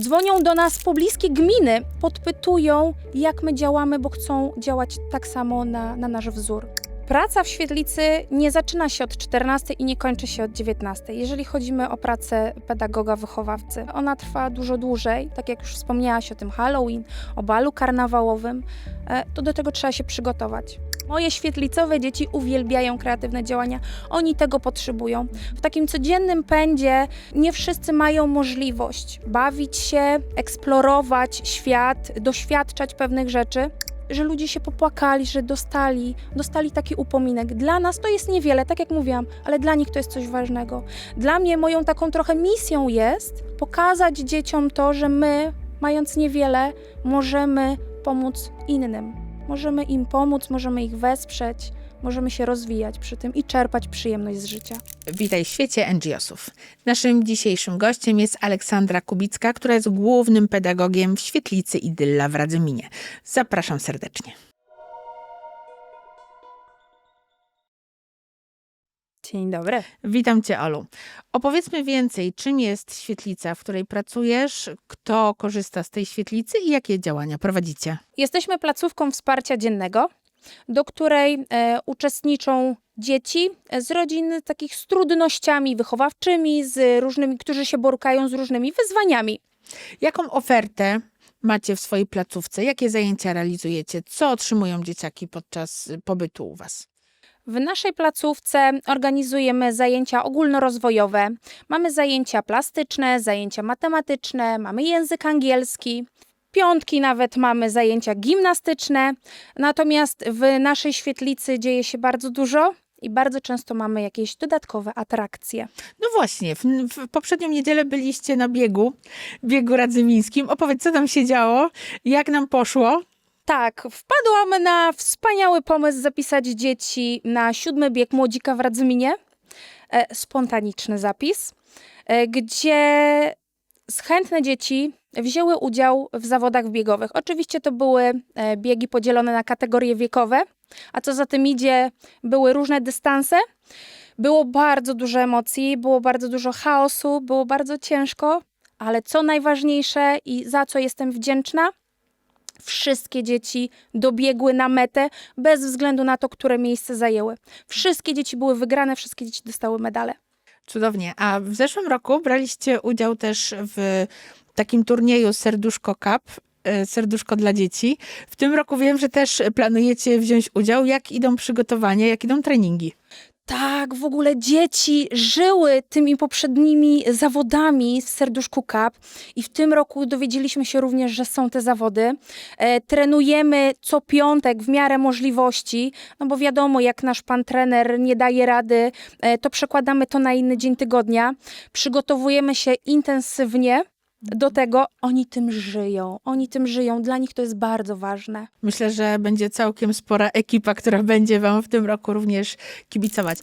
Dzwonią do nas pobliskie gminy, podpytują, jak my działamy, bo chcą działać tak samo na, na nasz wzór. Praca w świetlicy nie zaczyna się od 14 i nie kończy się od 19. Jeżeli chodzimy o pracę pedagoga wychowawcy, ona trwa dużo dłużej, tak jak już wspomniałaś o tym Halloween, o balu karnawałowym, e, to do tego trzeba się przygotować. Moje świetlicowe dzieci uwielbiają kreatywne działania, oni tego potrzebują. W takim codziennym pędzie nie wszyscy mają możliwość bawić się, eksplorować świat, doświadczać pewnych rzeczy że ludzie się popłakali, że dostali, dostali taki upominek. Dla nas to jest niewiele, tak jak mówiłam, ale dla nich to jest coś ważnego. Dla mnie moją taką trochę misją jest pokazać dzieciom to, że my, mając niewiele, możemy pomóc innym. Możemy im pomóc, możemy ich wesprzeć, możemy się rozwijać przy tym i czerpać przyjemność z życia. Witaj w świecie NGO-sów. Naszym dzisiejszym gościem jest Aleksandra Kubicka, która jest głównym pedagogiem w świetlicy Idylla w Radzyminie. Zapraszam serdecznie. Dzień dobry. Witam cię, Olu. Opowiedzmy więcej, czym jest świetlica, w której pracujesz, kto korzysta z tej świetlicy i jakie działania prowadzicie. Jesteśmy placówką wsparcia dziennego, do której e, uczestniczą dzieci z rodzin takich z trudnościami wychowawczymi, z różnymi, którzy się borykają z różnymi wyzwaniami. Jaką ofertę macie w swojej placówce? Jakie zajęcia realizujecie? Co otrzymują dzieciaki podczas pobytu u was? W naszej placówce organizujemy zajęcia ogólnorozwojowe. Mamy zajęcia plastyczne, zajęcia matematyczne, mamy język angielski. Piątki nawet mamy zajęcia gimnastyczne. Natomiast w naszej świetlicy dzieje się bardzo dużo i bardzo często mamy jakieś dodatkowe atrakcje. No właśnie, w, w poprzednią niedzielę byliście na biegu, biegu radzymińskim. Opowiedz, co tam się działo, jak nam poszło. Tak, wpadłam na wspaniały pomysł zapisać dzieci na siódmy bieg Młodzika w Radzyminie. E, spontaniczny zapis, e, gdzie chętne dzieci wzięły udział w zawodach biegowych. Oczywiście to były e, biegi podzielone na kategorie wiekowe, a co za tym idzie, były różne dystanse. Było bardzo dużo emocji, było bardzo dużo chaosu, było bardzo ciężko, ale co najważniejsze i za co jestem wdzięczna, Wszystkie dzieci dobiegły na metę bez względu na to, które miejsce zajęły. Wszystkie dzieci były wygrane, wszystkie dzieci dostały medale. Cudownie. A w zeszłym roku braliście udział też w takim turnieju Serduszko Cup. e, Serduszko dla dzieci. W tym roku wiem, że też planujecie wziąć udział. Jak idą przygotowania, jak idą treningi? Tak, w ogóle dzieci żyły tymi poprzednimi zawodami w Serduszku Cup i w tym roku dowiedzieliśmy się również, że są te zawody. E, trenujemy co piątek w miarę możliwości, no bo wiadomo, jak nasz pan trener nie daje rady, e, to przekładamy to na inny dzień tygodnia. Przygotowujemy się intensywnie do tego. Oni tym żyją, oni tym żyją, dla nich to jest bardzo ważne. Myślę, że będzie całkiem spora ekipa, która będzie Wam w tym roku również kibicować.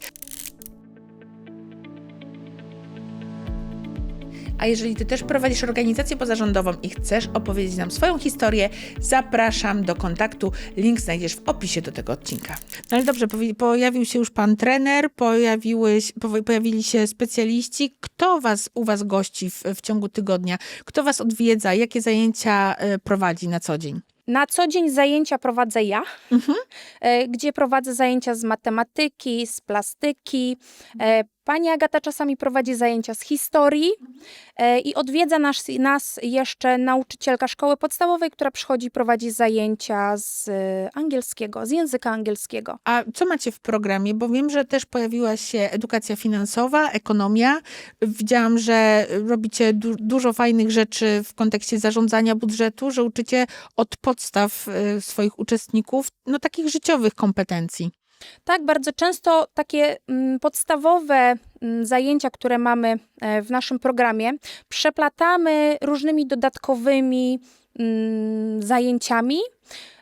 A jeżeli Ty też prowadzisz organizację pozarządową i chcesz opowiedzieć nam swoją historię, zapraszam do kontaktu. Link znajdziesz w opisie do tego odcinka. No ale dobrze, pojawił się już Pan trener, pojawiły, pojawili się specjaliści. Kto was u Was gości w, w ciągu tygodnia? Kto Was odwiedza? Jakie zajęcia e, prowadzi na co dzień? Na co dzień zajęcia prowadzę ja, e, gdzie prowadzę zajęcia z matematyki, z plastyki. E, Pani Agata czasami prowadzi zajęcia z historii e, i odwiedza nas, nas jeszcze nauczycielka szkoły podstawowej, która przychodzi prowadzi zajęcia z e, angielskiego, z języka angielskiego. A co macie w programie? Bo wiem, że też pojawiła się edukacja finansowa, ekonomia. Widziałam, że robicie du- dużo fajnych rzeczy w kontekście zarządzania budżetu, że uczycie od podstaw y, swoich uczestników, no takich życiowych kompetencji. Tak, bardzo często takie mm, podstawowe mm, zajęcia, które mamy e, w naszym programie, przeplatamy różnymi dodatkowymi mm, zajęciami.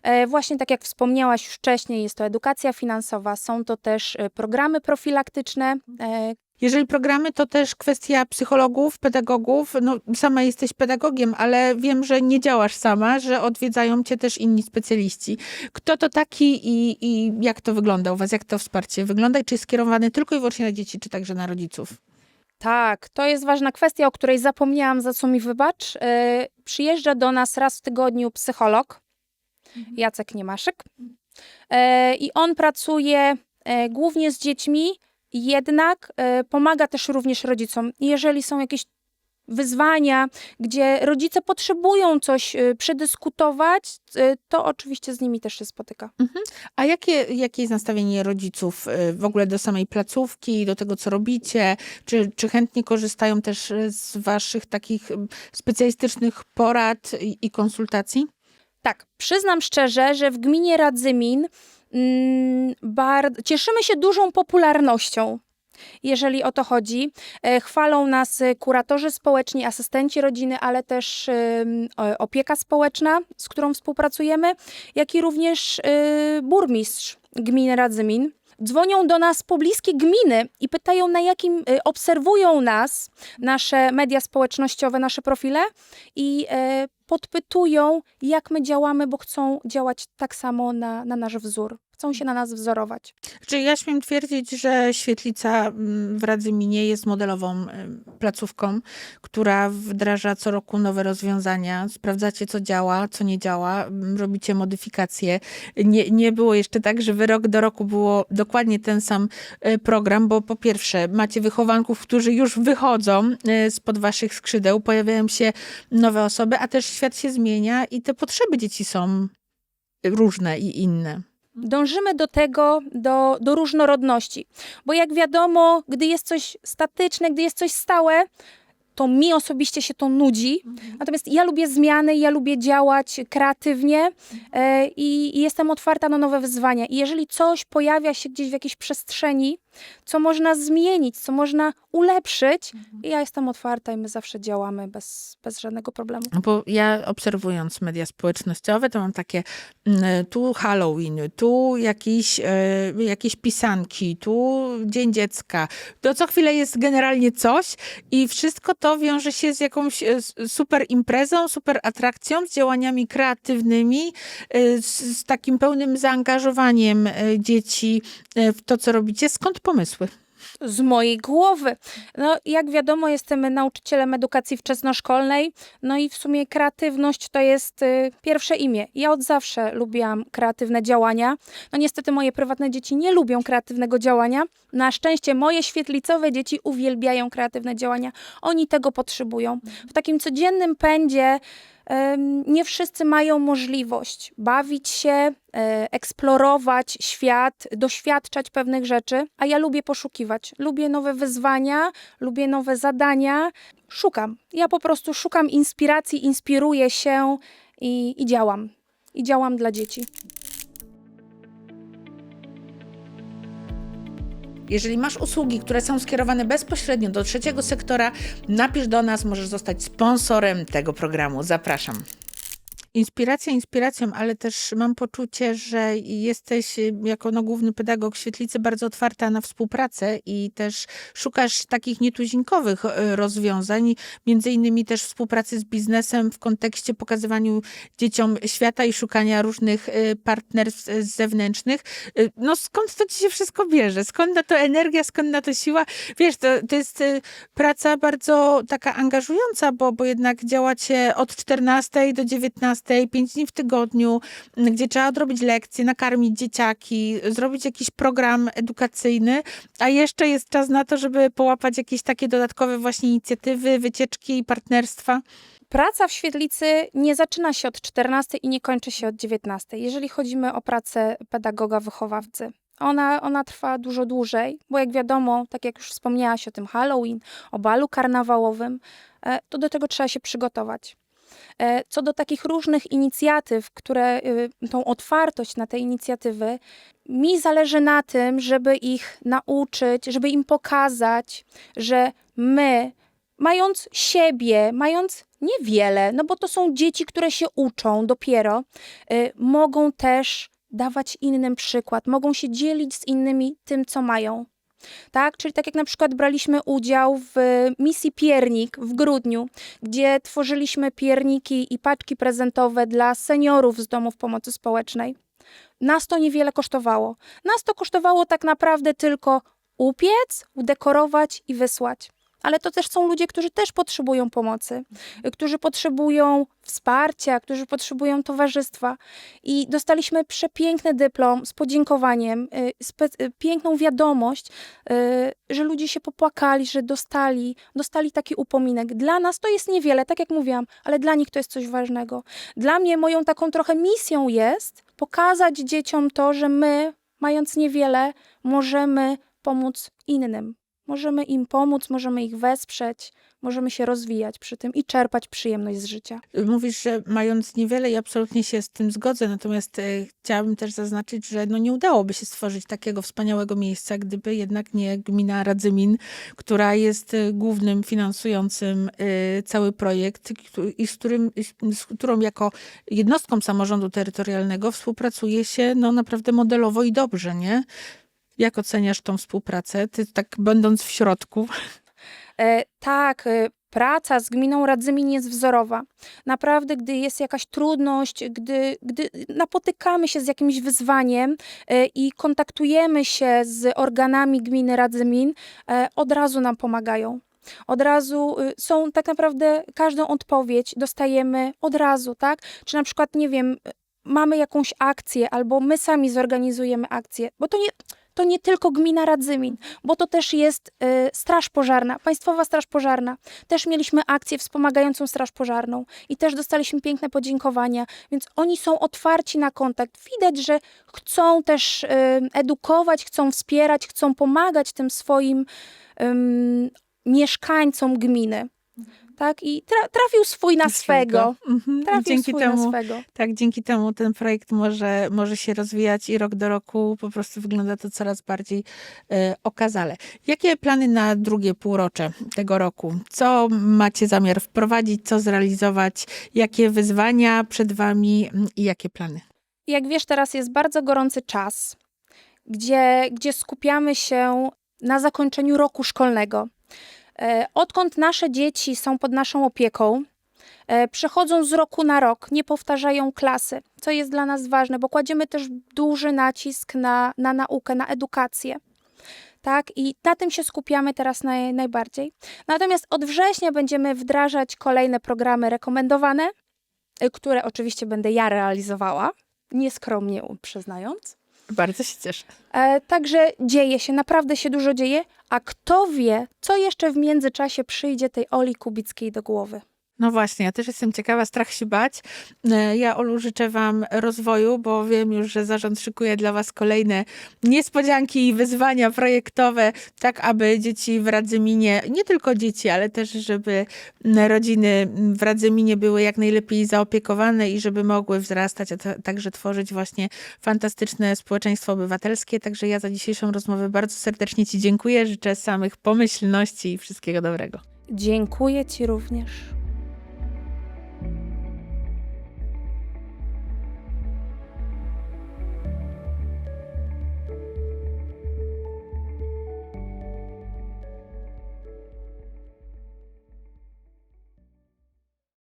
E, Właśnie tak jak wspomniałaś już wcześniej, jest to edukacja finansowa, są to też e, programy profilaktyczne, Jeżeli programy, to też kwestia psychologów, pedagogów. No, sama jesteś pedagogiem, ale wiem, że nie działasz sama, że odwiedzają cię też inni specjaliści. Kto to taki i, i jak to wygląda u was? Jak to wsparcie wygląda? I czy jest skierowane tylko i wyłącznie na dzieci, czy także na rodziców? Tak, to jest ważna kwestia, o której zapomniałam, za co mi wybacz. E, przyjeżdża do nas raz w tygodniu psycholog, Jacek Niemaszek. E, I on pracuje e, głównie z dziećmi, jednak e, pomaga też również rodzicom. Jeżeli są jakieś wyzwania, gdzie rodzice potrzebują coś e, przedyskutować, e, to oczywiście z nimi też się spotyka. A jakie, jakie jest nastawienie rodziców w ogóle do samej placówki, do tego, co robicie? Czy, czy chętnie korzystają też z waszych takich specjalistycznych porad i, i konsultacji? Tak, przyznam szczerze, że w gminie Radzymin bar- cieszymy się dużą popularnością. Jeżeli o to chodzi, E, chwalą nas e, kuratorzy społeczni, asystenci rodziny, ale też o- opieka społeczna, z którą współpracujemy, jak i również e, burmistrz gminy Radzymin. Dzwonią do nas pobliskie gminy i pytają, na jakim e, obserwują nas, nasze media społecznościowe, nasze profile i e, podpytują, jak my działamy, bo chcą działać tak samo na, na nasz wzór. Chcą się na nas wzorować. Czy ja śmiem twierdzić, że Świetlica mm, w Radzyminie jest modelową placówką, która wdraża co roku nowe rozwiązania, sprawdzacie co działa, co nie działa, mm, robicie modyfikacje. Nie, nie było jeszcze tak, że wy rok do roku było dokładnie ten sam y, program, bo po pierwsze macie wychowanków, którzy już wychodzą y, spod waszych skrzydeł, pojawiają się nowe osoby, a też świat się zmienia i te potrzeby dzieci są różne i inne. Dążymy do tego, do, do różnorodności, bo jak wiadomo, gdy jest coś statyczne, gdy jest coś stałe, to mi osobiście się to nudzi. Natomiast ja lubię zmiany, ja lubię działać kreatywnie e, i, i jestem otwarta na nowe wyzwania. I jeżeli coś pojawia się gdzieś w jakiejś przestrzeni, co można zmienić, co można ulepszyć, ja jestem otwarta i my zawsze działamy bez, bez żadnego problemu. No Bo ja obserwując media społecznościowe, to mam takie mm, tu Halloween, tu jakieś, e, jakieś pisanki, tu Dzień Dziecka. To co chwilę jest generalnie coś i wszystko to wiąże się z jakąś e, super imprezą, super atrakcją, z działaniami kreatywnymi, e, z, z takim pełnym zaangażowaniem dzieci w to, co robicie. Skąd pomysły? z mojej głowy. No, jak wiadomo, jestem nauczycielem edukacji wczesnoszkolnej, no i w sumie kreatywność to jest y, pierwsze imię. Ja od zawsze lubiłam kreatywne działania. No niestety moje prywatne dzieci nie lubią kreatywnego działania. Na szczęście moje świetlicowe dzieci uwielbiają kreatywne działania. Oni tego potrzebują. W takim codziennym pędzie nie wszyscy mają możliwość bawić się, e, eksplorować świat, doświadczać pewnych rzeczy, a ja lubię poszukiwać. Lubię nowe wyzwania, lubię nowe zadania. Szukam. Ja po prostu szukam inspiracji, inspiruję się i, i działam. I działam dla dzieci. Jeżeli masz usługi, które są skierowane bezpośrednio do trzeciego sektora, napisz do nas, możesz zostać sponsorem tego programu. Zapraszam. Inspiracja inspiracją, ale też mam poczucie, że jesteś y, jako no, główny pedagog świetlicy bardzo otwarta na współpracę i też szukasz takich nietuzinkowych y, rozwiązań, między innymi też współpracy z biznesem w kontekście pokazywaniu dzieciom świata i szukania różnych y, partnerstw zewnętrznych. No skąd to ci się wszystko bierze? Skąd na to energia, skąd na to siła? Wiesz, to, to jest praca bardzo taka angażująca, bo, bo jednak działacie od 14 do 19, 5 dni w tygodniu, gdzie trzeba odrobić lekcje, nakarmić dzieciaki, zrobić jakiś program edukacyjny, a jeszcze jest czas na to, żeby połapać jakieś takie dodatkowe właśnie inicjatywy, wycieczki i partnerstwa. Praca w świetlicy nie zaczyna się od 14 i nie kończy się od 19. Jeżeli chodzimy o pracę pedagoga wychowawcy. Ona, ona trwa dużo dłużej, bo jak wiadomo, tak jak już wspomniałaś o tym Halloween, o balu karnawałowym, e, to do tego trzeba się przygotować. E, Co do takich różnych inicjatyw, które y, tą otwartość na te inicjatywy, mi zależy na tym, żeby ich nauczyć, żeby im pokazać, że my, mając siebie, mając niewiele, no bo to są dzieci, które się uczą dopiero, y, mogą też dawać innym przykład, mogą się dzielić z innymi tym, co mają. Tak, czyli tak jak na przykład braliśmy udział w misji Piernik w grudniu, gdzie tworzyliśmy pierniki i paczki prezentowe dla seniorów z domów pomocy społecznej. Nas to niewiele kosztowało. Nas to kosztowało tak naprawdę tylko upiec, udekorować i wysłać. Ale to też są ludzie, którzy też potrzebują pomocy, którzy potrzebują wsparcia, którzy potrzebują towarzystwa. I dostaliśmy przepiękny dyplom z podziękowaniem, y, y, piękną wiadomość, y, że ludzie się popłakali, że dostali, dostali taki upominek. Dla nas to jest niewiele, tak jak mówiłam, ale dla nich to jest coś ważnego. Dla mnie moją taką trochę misją jest pokazać dzieciom to, że my, mając niewiele, możemy pomóc innym. Możemy im pomóc, możemy ich wesprzeć, możemy się rozwijać przy tym i czerpać przyjemność z życia. Mówisz, że mając niewiele i absolutnie się z tym zgodzę, natomiast e, chciałabym też zaznaczyć, że no nie udałoby się stworzyć takiego wspaniałego miejsca, gdyby jednak nie gmina Radzymin, która jest e, głównym finansującym e, cały projekt i z, którym, z którą jako jednostką samorządu terytorialnego współpracuje się no naprawdę modelowo i dobrze, nie? Jak oceniasz tą współpracę? Ty tak będąc w środku. E, tak, e, praca z gminą Radzymin jest wzorowa. Naprawdę, gdy jest jakaś trudność, gdy, gdy napotykamy się z jakimś wyzwaniem e, i kontaktujemy się z organami gminy Radzymin, e, od razu nam pomagają. Od razu y, są tak naprawdę każdą odpowiedź dostajemy od razu, tak? Czy na przykład, nie wiem, y, mamy jakąś akcję albo my sami zorganizujemy akcję, bo to nie, to nie tylko gmina Radzymin, bo to też jest y, Straż Pożarna, Państwowa Straż Pożarna. Też mieliśmy akcję wspomagającą Straż Pożarną i też dostaliśmy piękne podziękowania, więc oni są otwarci na kontakt. Widać, że chcą też y, edukować, chcą wspierać, chcą pomagać tym swoim ym, mieszkańcom gminy. Tak? I tra- trafił swój na swego. Mhm. I Trafił dzięki swój temu na swego. Tak, dzięki temu ten projekt może, może się rozwijać i rok do roku po prostu wygląda to coraz bardziej e, okazale. Jakie plany na drugie półrocze tego roku? Co macie zamiar wprowadzić, co zrealizować? Jakie wyzwania przed wami mm, i jakie plany? Jak wiesz, teraz jest bardzo gorący czas, gdzie, gdzie skupiamy się na zakończeniu roku szkolnego. E, Odkąd nasze dzieci są pod naszą opieką, e, przechodzą z roku na rok, nie powtarzają klasy, co jest dla nas ważne, bo kładziemy też duży nacisk na, na naukę, na edukację. Tak, i na tym się skupiamy teraz naj, najbardziej. Natomiast od września będziemy wdrażać kolejne programy rekomendowane, y, które oczywiście będę ja realizowała, nieskromnie przyznając. Bardzo się cieszę. E, także dzieje się, naprawdę się dużo dzieje, a kto wie, co jeszcze w międzyczasie przyjdzie tej Oli Kubickiej do głowy. No właśnie, ja też jestem ciekawa, strach się bać. E, Ja, Olu, życzę Wam rozwoju, bo wiem już, że zarząd szykuje dla Was kolejne niespodzianki i wyzwania projektowe, tak aby dzieci w Radzyminie, nie tylko dzieci, ale też żeby rodziny w Radzyminie były jak najlepiej zaopiekowane i żeby mogły wzrastać, a ta- także tworzyć właśnie fantastyczne społeczeństwo obywatelskie. Także ja za dzisiejszą rozmowę bardzo serdecznie Ci dziękuję. Życzę samych pomyślności i wszystkiego dobrego. Dziękuję Ci również.